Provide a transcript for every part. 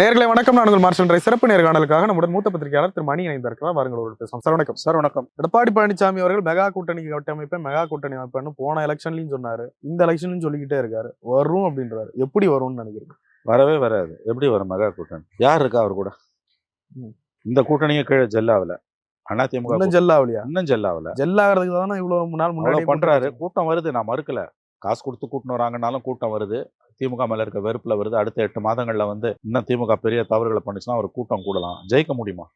நேர்களை வணக்கம். நான் உங்கள் மார்ஷல் சிறப்பு நேர்காணலுக்காக நம்முடன் மூத்த பத்திரிகையாளர் திரு மணி இணைந்திருக்கிறார் வாருங்கள் ஒரு பேசலாம் சார் வணக்கம். சார் வணக்கம். எடப்பாடி பழனிசாமி அவர்கள் மெகா கூட்டணி கட்டமைப்பேன் மெகா கூட்டணி அமைப்பேன்னு போன எலெக்ஷன்லயும் சொன்னாரு. இந்த எலெக்ஷன்லயும் சொல்லிக்கிட்டே இருக்காரு. வரும் அப்படின்றாரு. எப்படி வரும்னு நினைக்கிறேன் வரவே வராது. எப்படி வரும் மெகா கூட்டணி? யார் இருக்கா அவர் கூட. இந்த கூட்டணியும் கீழே ஜெல்லாவல. அதிமுக இன்னும் ஜெல்லாவலியா? இன்னும் ஜெல்லாவல. ஜெல்லாகிறதுக்கு தானே இவ்வளவு நாள் முன்னாடி பண்றாரு. கூட்டம் வருது. நான் மறுக்கல. காசு கொடுத்து கூட்டின்னு வராங்கனாலும் கூட்டம் வருது. திமுக மேல இருக்க வெறுப்புல வருது. அடுத்த எட்டு மாதங்கள்ல வந்து இன்னும் திமுக பெரிய தவறுகளை பண்ணுச்சுன்னா ஒரு கூட்டம் கூடலாம். ஜெயிக்க முடியுமா?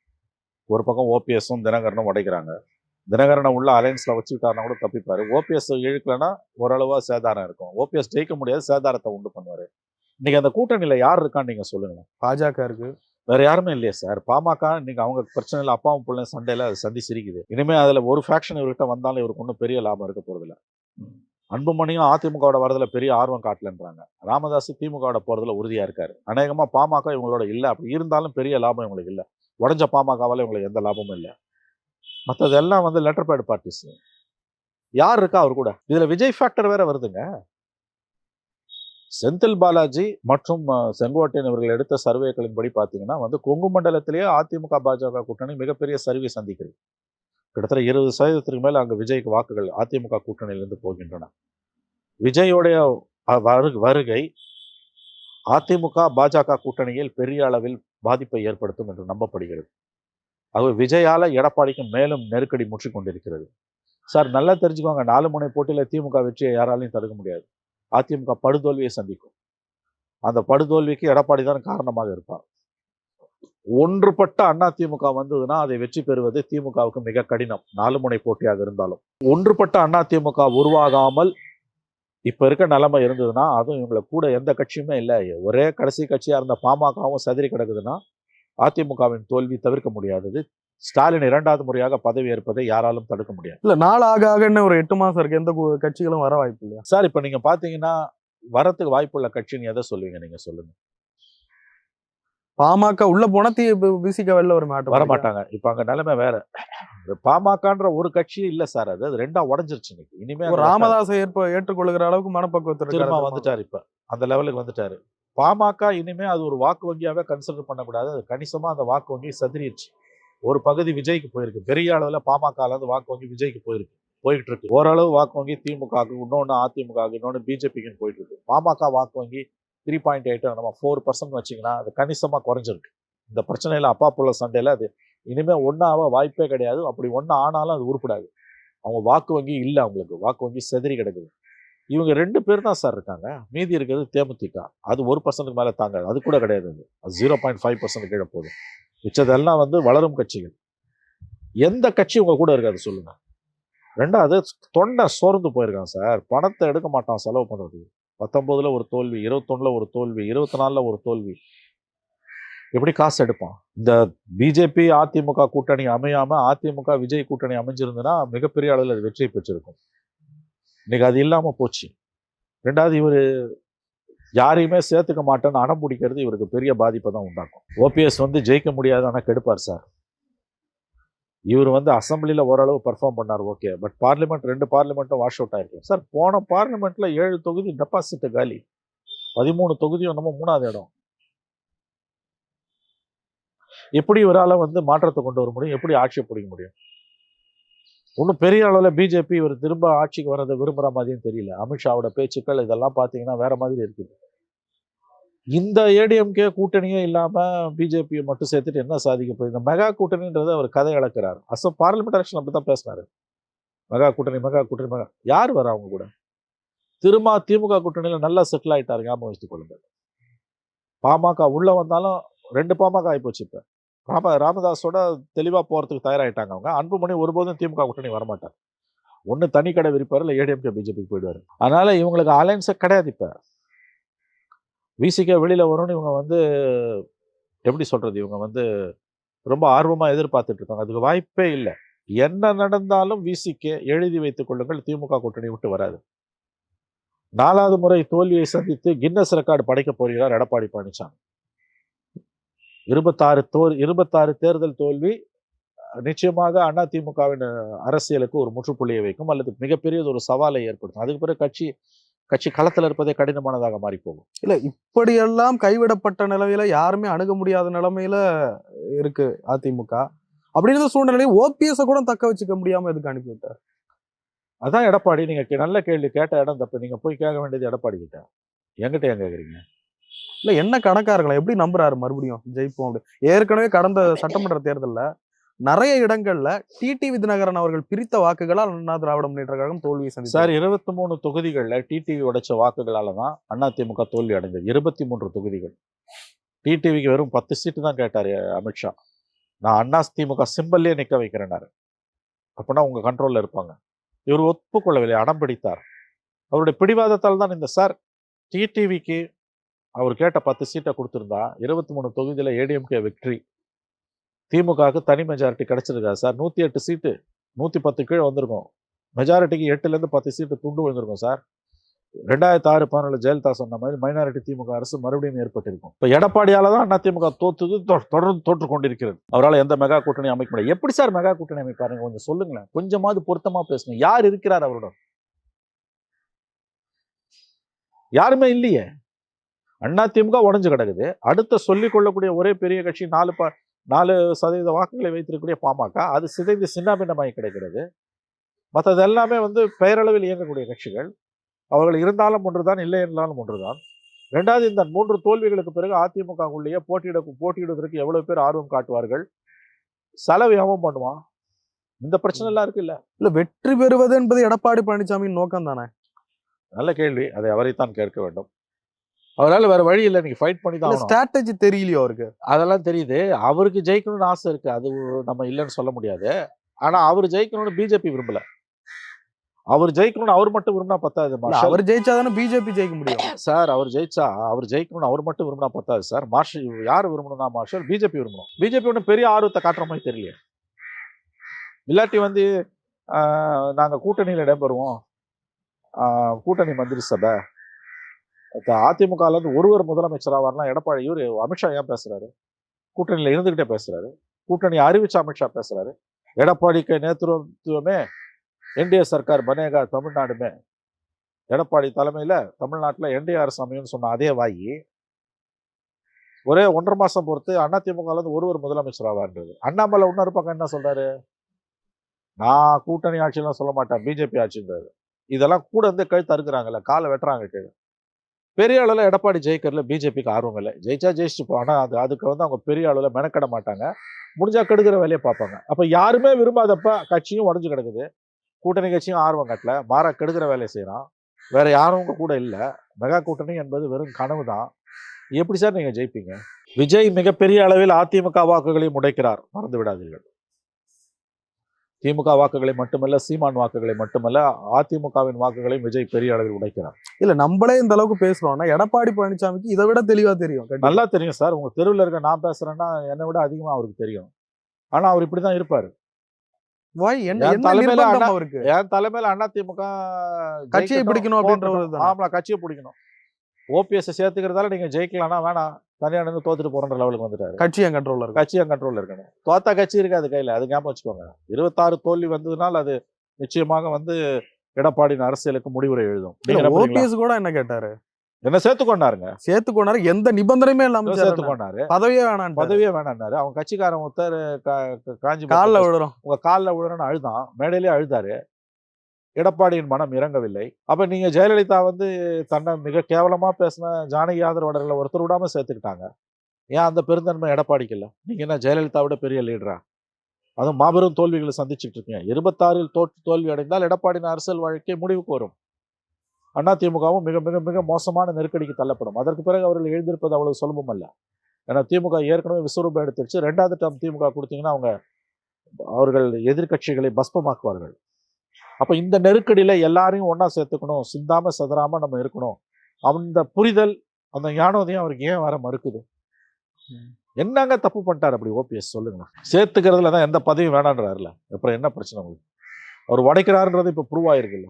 ஒரு பக்கம் ஓபிஎஸும் தினகரனும் உடைக்கிறாங்க. தினகரனை உள்ள அலைன்ஸ்ல வச்சுக்கிட்டாருன்னா கூட தப்பிப்பாரு. ஓபிஎஸ் இழுக்கலன்னா ஓரளவா சேதாரம் இருக்கும். ஓபிஎஸ் ஜெயிக்க முடியாது சேதாரத்தை உண்டு பண்ணுவாரு. இன்னைக்கு அந்த கூட்டணியில யார் இருக்கான்னு நீங்க சொல்லுங்க பாஜக இருக்கு. வேற யாருமே இல்லையே சார். பாமக இன்னைக்கு அவங்க பிரச்சனையில் அப்பாவும் பிள்ளை சண்டையில அது சந்தி சிரிக்குது இனிமே அதுல ஒரு ஃபேக்ஷன் இவர்கிட்ட வந்தாலும் இவருக்கு ஒன்றும் பெரிய லாபம் இருக்க போறதில்ல. அன்புமணியும் அதிமுகவோட வரதுல பெரிய ஆர்வம் காட்டலன்றாங்க. ராமதாஸ் திமுகவோட போறதுல உறுதியா இருக்காரு. அநேகமா பாமக இவங்களோட இல்ல. அப்படி இருந்தாலும் பெரிய லாபம் இவங்களுக்கு இல்ல. உடஞ்ச பாமகவால இவங்களுக்கு எந்த லாபமும் இல்ல. மற்றதெல்லாம் வந்து லெட்டர் பேட் பார்ட்டிஸ் யார் இருக்கா அவர் கூட? இதுல விஜய் ஃபேக்டர் வேற வருதுங்க. செந்தில் பாலாஜி மற்றும் செங்கோட்டையன் இவர்கள் எடுத்த சர்வேக்களின்படி பார்த்தீங்கன்னா வந்து கொங்கு மண்டலத்திலேயே அதிமுக பாஜக கூட்டணி மிகப்பெரிய சரிவை சந்திக்கிறது. கிட்டத்தட்ட இருபது சதவீதத்திற்கு மேலே அங்கே விஜய்க்கு வாக்குகள் அதிமுக கூட்டணியிலிருந்து போகின்றன. விஜயோடைய வரு- வருகை அதிமுக பாஜக கூட்டணியில் பெரிய அளவில் பாதிப்பை ஏற்படுத்தும் என்று நம்பப்படுகிறது. ஆகவே விஜயால எடப்பாடிக்கு மேலும் நெருக்கடி முற்றி கொண்டிருக்கிறது. சார் நல்லா தெரிஞ்சுக்கோங்க. நாலு முனை போட்டியில் திமுக வெற்றியை யாராலையும் தடுக்க முடியாது. அதிமுக படுதோல்வியை சந்திக்கும். அந்த படுதோல்விக்கு எடப்பாடி தான் காரணமாக இருப்பார். ஒன்றுபட்ட அண்ணா திமுக வந்ததுன்னா அதை வெற்றி பெறுவது திமுகவுக்கு மிக கடினம். நாலு முனை போட்டியாக இருந்தாலும். ஒன்றுபட்ட அண்ணா திமுக உருவாகாமல் இப்ப இருக்க நிலைமை இருந்ததுன்னா அதுவும் இவங்களை கூட எந்த கட்சியுமே இல்லை. ஒரே கடைசி கட்சியா இருந்த பாமகவும் சதிரி கிடக்குதுன்னா அதிமுகவின் தோல்வி தவிர்க்க முடியாதது. ஸ்டாலின் இரண்டாவது முறையாக பதவி ஏற்பதை யாராலும் தடுக்க முடியாது. இல்ல நாள் ஆக இன்னும் ஒரு எட்டு மாசம் இருக்கு. எந்த கட்சிகளும் வர வாய்ப்பு இல்லையா? சார் இப்ப நீங்க பாத்தீங்கன்னா வரத்துக்கு வாய்ப்புள்ள கட்சின்னு எதை சொல்லுவீங்க? நீங்க சொல்லுங்க. பாமக உள்ள போனா தி பிசிக வெளில வர மாட்டோம். வர மாட்டாங்க இப்ப அங்க நிலைமை வேற. பாமகன்ற ஒரு கட்சி இல்ல சார் அது. அது ரெண்டா உடஞ்சிருச்சு இன்னைக்கு. இனிமே ராமதாஸை ஏற்ப ஏற்றுக்கொள்கிற அளவுக்கு மனப்பக்குவத்தில் வந்துட்டாரு இப்ப. அந்த லெவலுக்கு வந்துட்டாரு. பாமக இனிமே அது ஒரு வாக்கு வங்கியாவே கன்சிடர் பண்ணக்கூடாது. அது கணிசமா அந்த வாக்கு வங்கி சதுரிடுச்சு ஒரு பகுதி விஜய்க்கு போயிருக்கு. பெரிய அளவுல பாமகல இருந்து வாக்கு வங்கி விஜய்க்கு போயிருக்கு. போயிட்டு இருக்கு ஓரளவு வாக்கு வங்கி திமுகவுக்கு இன்னொன்னு அதிமுகவுக்கு இன்னொன்னு பிஜேபிக்கு போயிட்டு இருக்கு பாமக வாக்கு வங்கி த்ரீ பாயிண்ட் எயிட் நம்ம ஃபோர் பர்சன்ட் வச்சிங்கன்னா அது கணிசமாக குறைஞ்சிருக்கு. இந்த பிரச்சனையில் அப்பா புள்ள சண்டையில் அது இனிமேல் ஒன்றாக வாய்ப்பே கிடையாது. அப்படி ஒன்று ஆனாலும் அது உருப்படாது. அவங்க வாக்கு வங்கி இல்லை அவங்களுக்கு. வாக்கு வங்கி செதறி கிடக்குது. இவங்க ரெண்டு பேர் தான் சார் இருக்காங்க. மீதி இருக்கிறது தேமுதிக. அது ஒரு பர்சன்ட்டுக்கு மேலே தாங்காது. அது கூட கிடையாது அது. அது ஜீரோ பாயிண்ட் ஃபைவ் பர்சன்ட் கீழே போகுது. மிச்சதெல்லாம் வந்து வளரும் கட்சிகள். எந்த கட்சி உங்கள் கூட இருக்காது சொல்லுங்கள் ரெண்டாவது தொண்டை சோர்ந்து போயிருக்கான் சார். பணத்தை எடுக்க மாட்டான் செலவு பண்ணுறதுக்கு பத்தொம்போதில் ஒரு தோல்வி இருபத்தொன்னில் ஒரு தோல்வி இருபத்தி நாலில் ஒரு தோல்வி. எப்படி காசு எடுப்பான்? இந்த பிஜேபி அதிமுக கூட்டணி அமையாமல் அதிமுக விஜய் கூட்டணி அமைஞ்சிருந்ததுன்னா மிகப்பெரிய அளவில் அது வெற்றி பெற்றிருக்கும். இன்னைக்கு அது இல்லாமல் போச்சு. ரெண்டாவது இவர் யாரையுமே சேர்த்துக்க மாட்டேன்னு அடம் பிடிக்கிறது இவருக்கு பெரிய பாதிப்பை தான் உண்டாக்கும். ஓபிஎஸ் வந்து ஜெயிக்க முடியாது ஆனால் கெடுப்பார் சார். இவர் வந்து அசம்பிளியில் ஓரளவு பர்ஃபார்ம் பண்ணார் ஓகே பட் பார்லிமெண்ட் ரெண்டு பார்லிமெண்ட்டும் வாஷ் அவுட் ஆகிருக்கு சார் போன பார்லிமெண்ட்டில் ஏழு தொகுதி டெபாசிட் காலி. பதிமூணு தொகுதியும் நம்ம மூணாவது இடம். எப்படி இவரால் வந்து மாற்றத்தை கொண்டு வர முடியும்? எப்படி ஆட்சியை பிடிக்க முடியும்? ஒன்றும் பெரிய அளவில் பிஜேபி இவர் திரும்ப ஆட்சிக்கு வரதை விரும்புகிற மாதிரியும் தெரியல. அமித்ஷாவோட பேச்சுக்கள் இதெல்லாம் பார்த்தீங்கன்னா வேற மாதிரி இருக்குது. இந்த ஏடிஎம்கே கூட்டணியே இல்லாமல் பிஜேபியை மட்டும் சேர்த்துட்டு என்ன சாதிக்க போகுது? இந்த மெகா கூட்டணின்றது அவர் கதை இழக்கிறார். அசம் பார்லிமெண்ட் எலெக்ஷன் அப்படி தான் பேசினார். மெகா கூட்டணி மெகா கூட்டணி மெகா யார் வர அவங்க கூட? திரும்ப திமுக கூட்டணியில் நல்லா செட்டில் ஆகிட்டார் ஞாபகம் வச்சுக் கொள்ளுங்கள். பாமக உள்ளே வந்தாலும் ரெண்டு பாமக ஆகிப்போச்சு இப்போ. ராம ராமதாஸோட தெளிவாக போகிறதுக்கு தயாராகிட்டாங்க அவங்க. அன்புமணி ஒருபோதும் திமுக கூட்டணி வரமாட்டார். ஒன்று தனி கடை விரிப்பார் இல்லை ஏடிஎம்கே பிஜேபிக்கு போயிடுவார். அதனால் இவங்களுக்கு அலைன்ஸே கிடையாது இப்போ. விசிகே வெளியில் வரும்னு இவங்க வந்து எப்படி சொல்றது? இவங்க வந்து ரொம்ப ஆர்வமாக எதிர்பார்த்துட்டு இருக்காங்க. அதுக்கு வாய்ப்பே இல்லை. என்ன நடந்தாலும் விசிக்கே எழுதி வைத்துக் கொள்ளுங்கள். திமுக கூட்டணி விட்டு வராது. நாலாவது முறை தோல்வியை சந்தித்து கின்னஸ் ரெக்கார்டு படைக்க போகிறார் எடப்பாடி பழனிசாமி. இருபத்தாறு தோல் இருபத்தாறு தேர்தல் தோல்வி நிச்சயமாக அண்ணா திமுகவின் அரசியலுக்கு ஒரு முற்றுப்புள்ளியை வைக்கும் அல்லது மிகப்பெரியது ஒரு சவாலை ஏற்படுத்தும். அதுக்கு பிறகு கட்சி கட்சி களத்துல இருப்பதே கடினமானதாக மாறி போகும் இல்ல இப்படியெல்லாம் கைவிடப்பட்ட நிலைமையில யாருமே அணுக முடியாத நிலைமையில இருக்கு அதிமுக. அப்படி இருந்த சூழ்நிலையை ஓபிஎஸ் கூட தக்க வச்சுக்க முடியாம எதுக்கு அனுப்பி விட்டார்? அதான் எடப்பாடி நீங்க கே- நல்ல கேள்வி கேட்ட இடம் தப்பு. நீங்க போய் கேட்க வேண்டியது எடப்பாடி கிட்ட. என்கிட்ட ஏன் கேக்குறீங்க? இல்ல என்ன கணக்கா இருக்கலாம் எப்படி நம்புறாரு மறுபடியும்? ஜெயிப்போம் அப்படி. ஏற்கனவே கடந்த சட்டமன்ற தேர்தல்ல நிறைய இடங்கள்ல டிடி விதிநகரன் அவர்கள் பிரித்த வாக்குகளால் அண்ணா திராவிட முன்னேற்ற கழகம் தோல்வியை சார் இருபத்தி மூணு தொகுதிகளில் டிடிவி உடைச்ச வாக்குகளால தான் அதிமுக தோல்வி அடைந்தது. இருபத்தி மூன்று தொகுதிகள் டிடிவிக்கு வெறும் பத்து சீட்டு தான் கேட்டார் அமித்ஷா நான் அண்ணா திமுக சிம்பல்லே நிற்க வைக்கிறேனாரு அப்படின்னா உங்க கண்ட்ரோல்ல இருப்பாங்க. இவர் ஒப்புக்கொள்ளவில்லை அடம் பிடித்தார். அவருடைய பிடிவாதத்தால் தான் இந்த சார் டிடிவிக்கு அவர் கேட்ட பத்து சீட்டை கொடுத்துருந்தா இருபத்தி மூணு தொகுதியில் ஏடிஎம்கே வெற்றி. திமுகவுக்கு தனி மெஜாரிட்டி கிடச்சிருக்கா சார்? நூற்றி எட்டு சீட்டு நூற்றி பத்து கீழே வந்திருக்கும். மெஜாரிட்டிக்கு எட்டுலேருந்து பத்து சீட்டு துண்டு விழுந்திருக்கும் சார். ரெண்டாயிரத்தி ஆறு பதினேழு ஜெயலலிதா சொன்ன மாதிரி மைனாரிட்டி திமுக அரசு மறுபடியும் ஏற்பட்டிருக்கும். இப்போ எடப்பாடியால தான் அதிமுக தோத்துது தொ- தொடர்ந்து தோற்று கொண்டிருக்கிறது. அவரால் எந்த மெகா கூட்டணி அமைக்க முடியாது எப்படி சார் மெகா கூட்டணி அமைப்பாருங்க கொஞ்சம் சொல்லுங்களேன். கொஞ்சமாவது பொருத்தமாக பேசணும் யார் இருக்கிறார் அவருடன்? யாருமே இல்லையே. அண்ணா திமுக உடஞ்சு கிடக்குது. அடுத்த சொல்லிக் கொள்ளக்கூடிய ஒரே பெரிய கட்சி நாலு பா நாலு சதவீத வாக்குகளை வைத்திருக்கக்கூடிய பாமக அது சிதைந்து சின்னாபின்னமாகி கிடைக்கிறது. மற்றது எல்லாமே வந்து பெயரளவில் இயங்கக்கூடிய கட்சிகள். அவர்கள் இருந்தாலும் ஒன்றுதான் இல்லை என்றாலும் ஒன்றுதான். ரெண்டாவது இந்த மூன்று தோல்விகளுக்கு பிறகு அதிமுக உள்ளேயே போட்டியிட போட்டியிடுவதற்கு எவ்வளவு பேர் ஆர்வம் காட்டுவார்கள்? செலவு எவன் பண்ணுவான் இந்த பிரச்சனை எல்லாம் இருக்குல்ல இல்ல? வெற்றி பெறுவது என்பது எடப்பாடி பழனிசாமியின் நோக்கம் தானே நல்ல கேள்வி. அதை அவரைத்தான் கேட்க வேண்டும். அவரால் வேற வழி இல்லை நீங்க ஃபைட் பண்ணி தான். ஸ்ட்ராட்டஜி தெரியலையோ அவருக்கு. அதெல்லாம் தெரியுது. அவருக்கு ஜெயிக்கணும்னு ஆசை இருக்கு. அது நம்ம இல்லைன்னு சொல்ல முடியாது. ஆனா அவர் ஜெயிக்கணும்னு பிஜேபி விரும்பல. அவர் ஜெயிக்கணும்னு அவர் மட்டும் விரும்பினா பத்தாது. அவர் ஜெயிச்சாதானே பிஜேபி ஜெயிக்க முடியும். சார் அவர் ஜெயிச்சா அவர் ஜெயிக்கணும்னு அவர் மட்டும் விரும்பினா பத்தாது சார். மார்ஷல் யார் விரும்பணும்னா மார்ஷல் பிஜேபி விரும்பணும். பிஜேபி ஒன்றும் பெரிய ஆர்வத்தை காட்டுற மாதிரி தெரியல இல்லாட்டி வந்து ஆஹ், நாங்க கூட்டணியில் இடம்பெறுவோம். கூட்டணி மந்திரி சபை. இப்ப அதிமுகல ஒருவர் முதலமைச்சரா வரலாம் எடப்பாடி இவரு அமித்ஷா ஏன் பேசுகிறாரு கூட்டணியில் இருந்துக்கிட்டே பேசுகிறாரு கூட்டணி அறிவிச்ச அமித்ஷா பேசுகிறாரு எடப்பாடிக்கு நேತೃತ್வமே என்டிஏ சர்க்கார் பனேகா தமிழ்நாடுமே. எடப்பாடி தலைமையில் தமிழ்நாட்டில் என்டிஏ அரசு அமையும்னு சொன்ன அதே வாயி. ஒரே ஒன்றரை மாதம் பொறுத்து அதிமுகலேருந்து ஒருவர் முதலமைச்சர் ஆவார்ன்றது அண்ணாமலை இன்னொரு பக்கம் என்ன சொல்கிறாரு நான் கூட்டணி ஆட்சியெல்லாம் சொல்ல மாட்டேன். பிஜேபி ஆட்சின்றாரு. இதெல்லாம் கூட இருந்து கழுத்து அறுக்குறாங்கல்ல காலை வெட்டுறாங்க கீழே. பெரிய அளவில் எடப்பாடி ஜெயிக்கிறதுல பிஜேபிக்கு ஆர்வம் இல்லை. ஜெயிச்சா ஜெயிச்சுட்டு போ. ஆனால் அது அதுக்கு வந்து அவங்க பெரிய அளவில் மெனக்கட மாட்டாங்க. முடிஞ்சா கெடுக்கிற வேலையை பார்ப்பாங்க. அப்போ யாருமே விரும்பாதப்ப கட்சியும் உடஞ்சு கிடக்குது. கூட்டணி கட்சியும் ஆர்வம் கட்டல. மாறா கெடுக்கிற வேலையை செய்கிறான் வேற யாரும் கூட இல்லை. மெகா கூட்டணி என்பது வெறும் கனவு தான். எப்படி சார் நீங்கள் ஜெயிப்பீங்க? விஜய் மிகப்பெரிய அளவில் அதிமுக வாக்குகளையும் உடைக்கிறார். மறந்து விடாதீர்கள். திமுக வாக்குகளை மட்டுமல்ல சீமான் வாக்குகளை மட்டுமல்ல அதிமுகவின் வாக்குகளையும் விஜய் பெரிய அளவில் உடைக்கிறார். இல்ல நம்மளே இந்த அளவுக்கு பேசுறோம்னா எடப்பாடி பழனிசாமிக்கு இதை விட தெளிவா தெரியும். நல்லா தெரியும் சார். உங்க தெருவில் இருக்க நான் பேசுறேன்னா என்னை விட அதிகமா அவருக்கு தெரியும். ஆனா அவர் இப்படிதான் இருப்பாரு. என் தலைமையில அண்ணா- திமுக கட்சியை பிடிக்கணும் அப்படின்ற? ஆமா கட்சியை பிடிக்கணும். ஓபிஎஸ் சேர்த்துக்கிறதால நீங்க ஜெயிக்கலாம்னா வேணாம். தனியா நின்று தோத்துட்டு போறன்ற லெவலுக்கு வந்துட்டாரு. கட்சி என் கண்ட்ரோல்ல இருக்கு கட்சி என் கண்ட்ரோல்ல இருக்கணும். தோத்தா கட்சி இருக்காது கையில. அது ஞாபகம் வச்சுக்கோங்க. இருபத்தாறு தோல்வி வந்ததுனால அது நிச்சயமாக வந்து எடப்பாடியின் அரசியலுக்கு முடிவுரை எழுதும்? ஓபிஎஸ் கூட என்ன கேட்டாரு? என்ன சேர்த்துக்கொண்டாருங்க சேர்த்துக்கொண்டாரு எந்த நிபந்தனையுமே இல்லாம சேரணும். சேர்த்துக்கொண்டாரு பதவியே வேணாம் பதவியே வேணாம்னாரு அவன் கட்சிக்காரன் ஒருத்தர் காஞ்சி காலில் விழுறோம். உங்க காலில் விழுறன்னு அழுதான். மேடையிலே அழுதாரு. எடப்பாடியின் மனம் இறங்கவில்லை. அப்ப நீங்க ஜெயலலிதா வந்து தன்னை மிக கேவலமா பேசின ஜானகி ஆதரவாளர்களை ஒருத்தர் விடாம சேர்த்துக்கிட்டாங்க. ஏன் அந்த பெருந்தன்மை எடப்பாடிக்கு இல்லை? நீங்க என்ன ஜெயலலிதா விட பெரிய லீடரா அதுவும் மாபெரும் தோல்விகளை சந்திச்சுட்டு இருக்கீங்க. இருபத்தாறில் தோற்று தோல்வி அடைந்தால் எடப்பாடியின் அரசியல் வாழ்க்கை முடிவுக்கு வரும். அதிமுகவும் மிக மிக மிக மோசமான நெருக்கடிக்கு தள்ளப்படும். அதற்கு பிறகு அவர்கள் எழுந்திருப்பது அவ்வளவு சுலபம் அல்ல. ஏன்னா திமுக ஏற்கனவே விஸ்வரூபம் எடுத்துருச்சு. ரெண்டாவது டம் திமுக கொடுத்தீங்கன்னா அவங்க அவர்கள் எதிர்க்கட்சிகளை பஸ்பமாக்குவார்கள். அப்ப இந்த நெருக்கடியில எல்லாரையும் ஒண்ணா சேர்த்துக்கணும். சிந்தாம சதறாம நம்ம இருக்கணும். அந்த புரிதல் அந்த ஞானோதயம் அவருக்கு ஏன் வர மறுக்குது? என்னங்க தப்பு பண்ணிட்டார் அப்படி? ஓபிஎஸ் சொல்லுங்க சேர்த்துக்கிறதுல தான் எந்த பதவியும் வேணான்றாருல அப்புறம் என்ன பிரச்சனை உங்களுக்கு? அவர் உடைக்கிறாருன்றது இப்ப ப்ரூவ் ஆயிருக்குல்ல.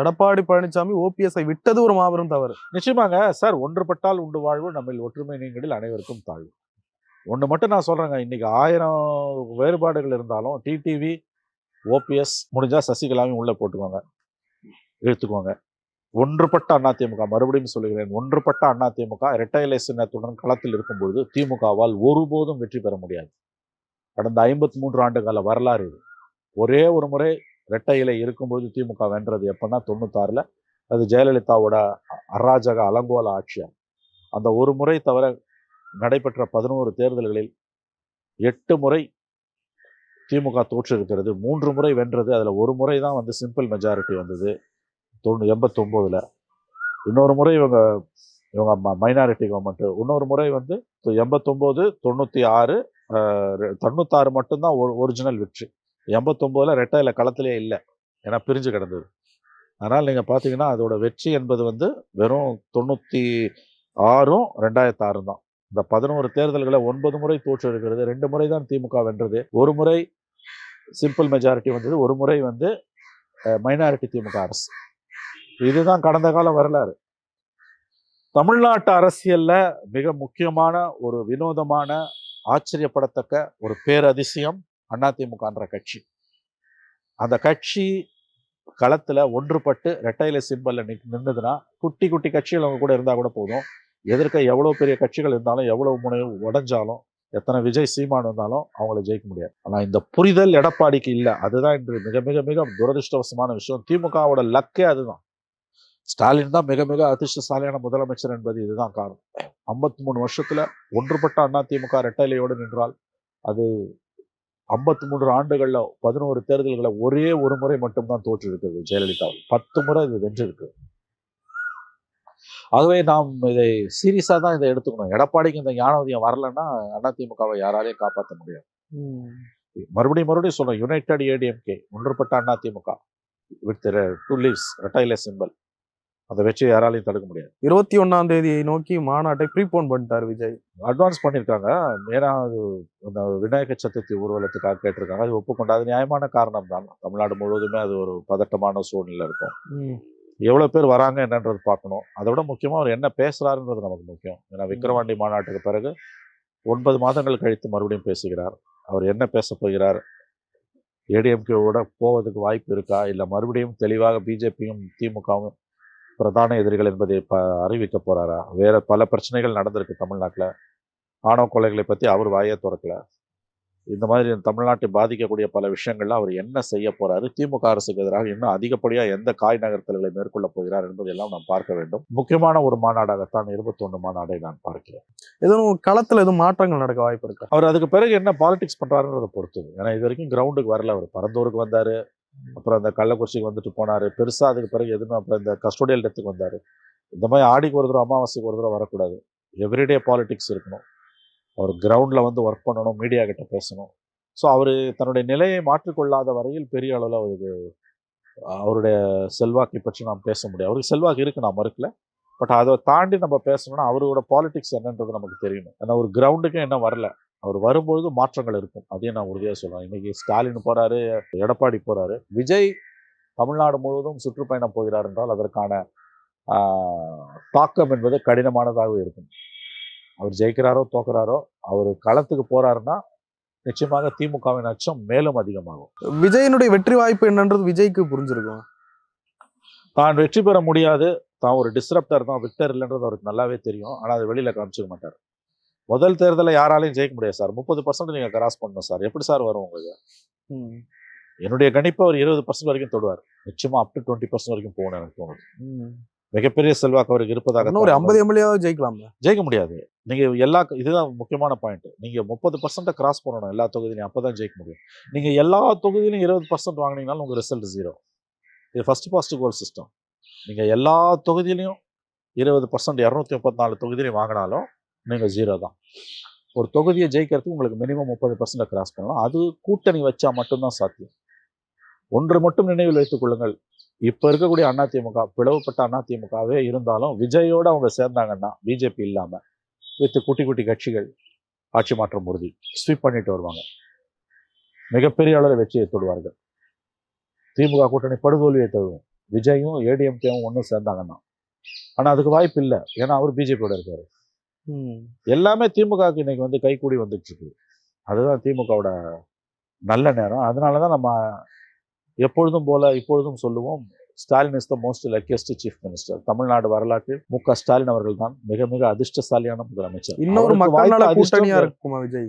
எடப்பாடி பழனிசாமி ஓபிஎஸ் விட்டது ஒரு மாபெரும் தவறு. நிச்சயமாங்க. சார் ஒன்றுபட்டால் உண்டு வாழ்வு நம்மில் ஒற்றுமை நீங்களில் அனைவருக்கும் தாழ்வு. ஒன்று மட்டும் நான் சொல்றேங்க. இன்னைக்கு ஆயிரம் வேறுபாடுகள் இருந்தாலும் டிடிவி ஓபிஎஸ் முடிஞ்சால் சசிகலாவையும் உள்ளே போட்டுக்கோங்க. இழுத்துக்கோங்க. ஒன்றுபட்ட அதிமுக மறுபடியும் சொல்லுகிறேன் ஒன்றுபட்ட அதிமுக இரட்டை இலை சின்னத்துடன் களத்தில் இருக்கும்பொழுது திமுகவால் ஒருபோதும் வெற்றி பெற முடியாது. கடந்த ஐம்பத்தி மூன்று ஆண்டு கால வரலாறு இது. ஒரே ஒரு முறை இரட்டை இலை இருக்கும்போது திமுக வென்றது எப்பன்னா தொண்ணூத்தாறில். அது ஜெயலலிதாவோட அராஜக அலங்கோல ஆட்சியார் அந்த ஒரு முறை தவிர நடைபெற்ற பதினோரு தேர்தல்களில் எட்டு முறை திமுக தோற்றிருக்கிறது மூன்று முறை வென்றது. அதில் ஒரு முறை தான் வந்து சிம்பிள் மெஜாரிட்டி வந்தது. தொண்ணூ எண்பத்தொம்போதில். இன்னொரு முறை இவங்க இவங்க மைனாரிட்டி கவர்மெண்ட்டு இன்னொரு முறை வந்து எண்பத்தொம்போது தொண்ணூற்றி ஆறு தொண்ணூத்தாறு மட்டும்தான் ஒரிஜினல் வெற்றி எண்பத்தொம்போதில் ரெட்டையில் களத்திலே இல்லை. ஏன்னா பிரிஞ்சு கிடந்தது. அதனால் நீங்கள் பார்த்தீங்கன்னா அதோட வெற்றி என்பது வந்து வெறும் தொண்ணூற்றி ஆறும் ரெண்டாயிரத்தி ஆறும் தான். இந்த பதினோரு தேர்தல்களை ஒன்பது முறை தோற்று இருக்கிறது. ரெண்டு முறை தான் திமுக வென்றது. ஒரு முறை சிம்பிள் மெஜாரிட்டி வந்தது. ஒரு முறை வந்து மைனாரிட்டி திமுக அரசு. இதுதான் கடந்த கால வரலாறு. தமிழ்நாட்டு அரசியலில் மிக முக்கியமான ஒரு வினோதமான ஆச்சரியப்படத்தக்க ஒரு பேரதிசயம் அதிமுகன்ற கட்சி. அந்த கட்சி களத்தில் ஒன்றுபட்டு ரெட்டையில சிம்பல்ல நின்றுதுன்னா குட்டி குட்டி கட்சிகள் அவங்க கூட இருந்தால் கூட போதும். எதிர்க்க எவ்வளோ பெரிய கட்சிகள் இருந்தாலும் எவ்வளவு முனை உடைஞ்சாலும் எத்தனை விஜய் சீமான் வந்தாலும் அவங்கள ஜெயிக்க முடியாது. ஆனால் இந்த புரிதல் எடப்பாடிக்கு இல்லை. அதுதான் இன்று மிக மிக மிக துரதிருஷ்டவசமான விஷயம். திமுகவோட லக்கே அதுதான். ஸ்டாலின் தான் மிக மிக அதிர்ஷ்டசாலியான முதலமைச்சர் என்பது இதுதான் காரணம். ஐம்பத்தி மூணு வருஷத்துல ஒன்றுபட்ட அண்ணா திமுக ரெட்டைலையோடு நின்றால் அது ஐம்பத்தி மூன்று ஆண்டுகளில் பதினோரு தேர்தல்களை ஒரே ஒரு முறை மட்டும்தான் தோற்று இருக்குது ஜெயலலிதா பத்து முறை இது வென்றிருக்கு. ஆகவே நாம் இதை சீரியஸா தான் இதை எடுத்துக்கணும். எடப்பாடிக்கு இந்த ஞானோதயம் வரலன்னா அதிமுகவை யாராலையும் காப்பாற்ற முடியாது. மறுபடியும் மறுபடியும் சொல்றேன் யுனைடெட் ஏடிஎம்கே ஒன்றுபட்ட அதிமுக வித் டூ லீவ்ஸ் ரெட்டைல சிம்பல் அந்த வெற்றியை யாராலையும் தடுக்க முடியாது. இருபத்தி ஒன்னாம் தேதியை நோக்கி மாநாட்டை ப்ரீபோன் பண்ணிட்டார் விஜய். அட்வான்ஸ் பண்ணியிருக்காங்க. ஏன்னா அது அந்த விநாயக சதுர்த்தி ஊர்வலத்துக்காக கேட்டிருக்காங்க. அது ஒப்புக்கொண்டு. அது நியாயமான காரணம் தான் தமிழ்நாடு முழுவதுமே அது ஒரு பதட்டமான சூழ்நிலை இருக்கும். எவ்வளோ பேர் வராங்க என்னன்றது பார்க்கணும். அதை விட முக்கியமாக அவர் என்ன பேசுகிறாருன்றது நமக்கு முக்கியம். ஏன்னா விக்ரவாண்டி மாநாட்டுக்கு பிறகு ஒன்பது மாதங்கள் கழித்து மறுபடியும் பேசுகிறார். அவர் என்ன பேச போகிறார்? ஏடிஎம்கேவோட போவதுக்கு வாய்ப்பு இருக்கா? இல்லை மறுபடியும் தெளிவாக பிஜேபியும் திமுகவும் பிரதான எதிரிகள் என்பதை ப அறிவிக்க போகிறாரா வேறு பல பிரச்சனைகள் நடந்திருக்கு தமிழ்நாட்டில். ஆணவ கொலைகளை பற்றி அவர் வாயே திறக்கலை. இந்த மாதிரி தமிழ்நாட்டை பாதிக்கக்கூடிய பல விஷயங்கள்ல அவர் என்ன செய்ய போறாரு? திமுக அரசுக்கு எதிராக இன்னும் அதிகப்படியா எந்த காய் நகர்த்தல்களை மேற்கொள்ள போகிறார் என்பதெல்லாம் நாம் பார்க்க வேண்டும். முக்கியமான ஒரு மாநாடாகத்தான் இருபத்தொன்னு மாநாடை நான் பார்க்கிறேன். எதுவும் களத்துல எதுவும் மாற்றங்கள் நடக்க வாய்ப்பு இருக்கா? அவர் அதுக்கு பிறகு என்ன பாலிடிக்ஸ் பண்றாருன்றதை பொறுத்தது. ஏன்னா இது வரைக்கும் கிரவுண்டுக்கு வரல. அவர் பரந்தூருக்கு வந்தாரு. அப்புறம் அந்த கள்ளக்குறிச்சிக்கு வந்துட்டு போனாரு. பெருசா அதுக்கு பிறகு எதுவுமே அப்புறம் இந்த கஸ்டோடியல் டெத்துக்கு வந்தாரு. இந்த மாதிரி ஆடிக்கு ஒரு தடவை அமாவாசைக்கு ஒரு தடவை வரக்கூடாது. எவ்ரிடே பாலிடிக்ஸ் இருக்கணும். அவர் கிரவுண்டில் வந்து ஒர்க் பண்ணணும் மீடியா கிட்ட பேசணும். ஸோ அவர் தன்னுடைய நிலையை மாற்றிக்கொள்ளாத வரையில் பெரிய அளவில் அவருக்கு அவருடைய செல்வாக்கை பற்றி நாம் பேச முடியும் அவருக்கு செல்வாக்கு இருக்குது நான் மறுக்கல. பட் அதை தாண்டி நம்ம பேசணும்னா அவரோட பாலிடிக்ஸ் என்னன்றது நமக்கு தெரியணும். ஏன்னா ஒரு கிரவுண்டுக்கே என்ன வரல. அவர் வரும்பொழுது மாற்றங்கள் இருக்கும். அதையும் நான் உறுதியாக சொல்லுவேன் இன்றைக்கி ஸ்டாலின் போகிறாரு எடப்பாடி போகிறாரு விஜய் தமிழ்நாடு முழுவதும் சுற்றுப்பயணம் போகிறார் என்றால் அதற்கான தாக்கம் என்பது கடினமானதாக இருக்கும். அவர் ஜெயிக்கிறாரோ தோக்குறாரோ அவர் களத்துக்கு போறாருன்னா நிச்சயமாக திமுகவின் அச்சம் மேலும் அதிகமாகும். விஜயனுடைய வெற்றி வாய்ப்பு என்னன்றது விஜய்க்கு புரிஞ்சிருக்கும். தான் வெற்றி பெற முடியாது தான் ஒரு டிஸ்ரப்டர் தான் விக்டர் இல்லைன்றது அவருக்கு நல்லாவே தெரியும். ஆனால் அதை வெளியில காமிச்சிக்க மாட்டார். முதல் தேர்தலில் யாராலையும் ஜெயிக்க முடியாது சார். முப்பது பர்சன்ட் நீங்க கிராஸ் பண்ணணும் சார். எப்படி சார் வரும் உங்களுக்கு? என்னுடைய கணிப்பு அவர் இருபது பர்சன்ட் வரைக்கும் தொடுவார். நிச்சயமா அப் டு டுவெண்ட்டி பர்சன்ட் வரைக்கும் போகணும் எனக்கு தோணுது. மிகப்பெரிய செல்வாக்கு அவருக்கு இருப்பதாக ஒரு ஐம்பது எம்எல்ஏவாவது ஜெயிக்கலாம் ஜெயிக்க முடியாது. நீங்க எல்லா இதுதான் முக்கியமான பாயிண்ட் நீங்க முப்பது பர்சன்ட்டை கிராஸ் பண்ணணும் எல்லா தொகுதியிலையும் அப்பதான் ஜெயிக்க முடியும். நீங்க எல்லா தொகுதியிலும் இருபது பர்சன்ட் வாங்கினீங்கனாலும் உங்க ரிசல்ட் ஜீரோ இது ஃபர்ஸ்ட் பாஸ்ட் கோல் சிஸ்டம் நீங்க எல்லா தொகுதியிலையும் இருபது பர்சன்ட் இரநூத்தி முப்பத்தி நாலு தொகுதியிலையும் வாங்கினாலும் நீங்க ஜீரோ தான். ஒரு தொகுதியை ஜெயிக்கிறதுக்கு உங்களுக்கு மினிமம் முப்பது பர்சன்ட் கிராஸ் பண்ணலாம். அது கூட்டணி வச்சா மட்டும்தான் சாத்தியம். ஒன்று மட்டும் நினைவில் வைத்துக் கொள்ளுங்கள். இப்ப இருக்கக்கூடிய அதிமுக பிளவுபட்ட அதிமுகவே இருந்தாலும் விஜயோட அவங்க சேர்ந்தாங்கன்னா பிஜேபி இல்லாம வித்து குட்டி குட்டி கட்சிகள் ஆட்சி மாற்றம் உறுதி ஸ்வீப் பண்ணிட்டு வருவாங்க. மிகப்பெரிய அளவில் வெற்றியை தொடுவார்கள். திமுக கூட்டணி படுதோல்வியை தருவோம் விஜயும் ஏடிஎம்கேவும் ஒன்றும் சேர்ந்தாங்கன்னா. ஆனா அதுக்கு வாய்ப்பு இல்லை. ஏன்னா அவர் பிஜேபியோட இருக்காரு. எல்லாமே திமுகவுக்கு இன்னைக்கு வந்து கைகூடி வந்துட்டு இருக்கு அதுதான் திமுகவோட நல்ல நேரம். அதனாலதான் நம்ம எப்பொழுதும் போல இப்பொழுதும் சொல்லுவோம் Stalin is the most luckiest chief minister Tamil Nadu வரலாற்றில் மு. க. ஸ்டாலின் அவர்கள் தான் மிக மிக அதிர்ஷ்டசாலியான முதலமைச்சர். இன்னொரு கூட்டணியா இருக்குமா விஜய்?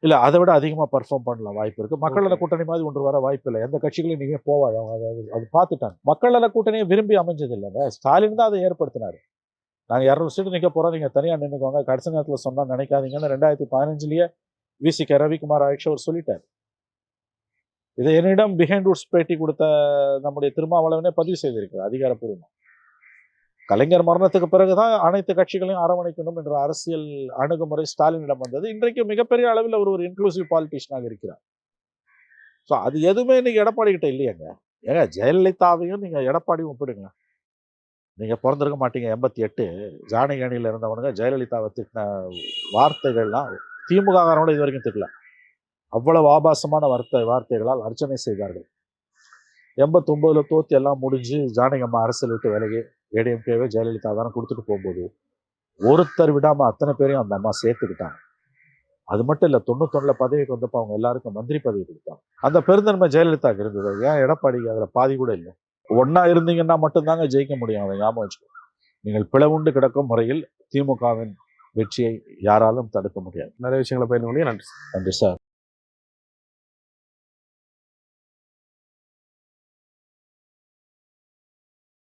இல்ல அதை விட அதிகமா பர்ஃபார்ம் பண்ணலாம் வாய்ப்பு இருக்கு. மக்கள் நல. கூட்டணி மாதிரி ஒன்று வர வாய்ப்பு இல்லை. எந்த கட்சிகளும் இனிமே போவாது. அவங்க அதை பார்த்துட்டாங்க. மக்கள் நல கூட்டணியை விரும்பி அமைஞ்சது இல்லைங்க ஸ்டாலின் தான் அதை ஏற்படுத்தினாரு. நாங்க இரநூறு சீட்டு நிக்க போறோம். நீங்க தனியா நின்னுக்கோங்க. கடைசி நேரத்துல சொன்னா நினைக்காதீங்கன்னு ரெண்டாயிரத்தி பதினஞ்சுலயே V C K Ravikumar Ayisha அவர் சொல்லிட்டார். இதை என்னிடம் பிஹைண்ட் ரூட்ஸ் பேட்டி கொடுத்த நம்முடைய திருமாவளவனே பதிவு செய்திருக்கிறார் அதிகாரப்பூர்வமாக கலைஞர் மரணத்துக்கு பிறகுதான் அனைத்து கட்சிகளையும் அரவணைக்கணும் என்ற அரசியல் அணுகுமுறை ஸ்டாலினிடம் வந்தது. இன்றைக்கு மிகப்பெரிய அளவில் அவர் ஒரு இன்க்ளூசிவ் பாலிட்டிஷனாக இருக்கிறார். ஸோ அது எதுவுமே இன்னைக்கு எடப்பாடி கிட்ட இல்லையாங்க. ஏங்க ஜெயலலிதாவையும் நீங்கள் எடப்பாடியும் ஒப்பிடுங்க நீங்கள் பிறந்திருக்க மாட்டீங்க எண்பத்தி எட்டு. ஜானகணியில் இருந்தவனுங்க ஜெயலலிதாவை திட்டின வார்த்தைகள்லாம் திமுக காரனோட இது வரைக்கும் திட்டல. அவ்வளவு ஆபாசமான வார்த்தை வார்த்தைகளால் அர்ச்சனை செய்தார்கள். எண்பத்தொன்பதுல தோத்து எல்லாம் முடிஞ்சு ஜானகி அம்மா அரசியல் விட்டு விலகி ஏடிஎம்கேவே ஜெயலலிதா தானே கொடுத்துட்டு போகும்போது ஒருத்தர் விடாம அத்தனை பேரையும் அந்த அம்மா சேர்த்துக்கிட்டாங்க. அது மட்டும் இல்ல தொண்ணூத்தொன்னுல பதவிக்கு வந்தப்ப அவங்க எல்லாருக்கும் மந்திரி பதவி கொடுத்தாங்க. அந்த பெருந்தன்மை ஜெயலலிதாக்கு இருந்தது. ஏன் எடப்பாடிக்கு அதுல பாதி கூட இல்லை? ஒண்ணா இருந்தீங்கன்னா மட்டும்தாங்க ஜெயிக்க முடியும் அதை ஞாபகம் வச்சுக்கோ. நீங்கள் பிளவுண்டு கிடக்கும் முறையில் திமுகவின் வெற்றியை யாராலும் தடுக்க முடியாது. நிறைய விஷயங்களை பயிர் நன்றி நன்றி சார்.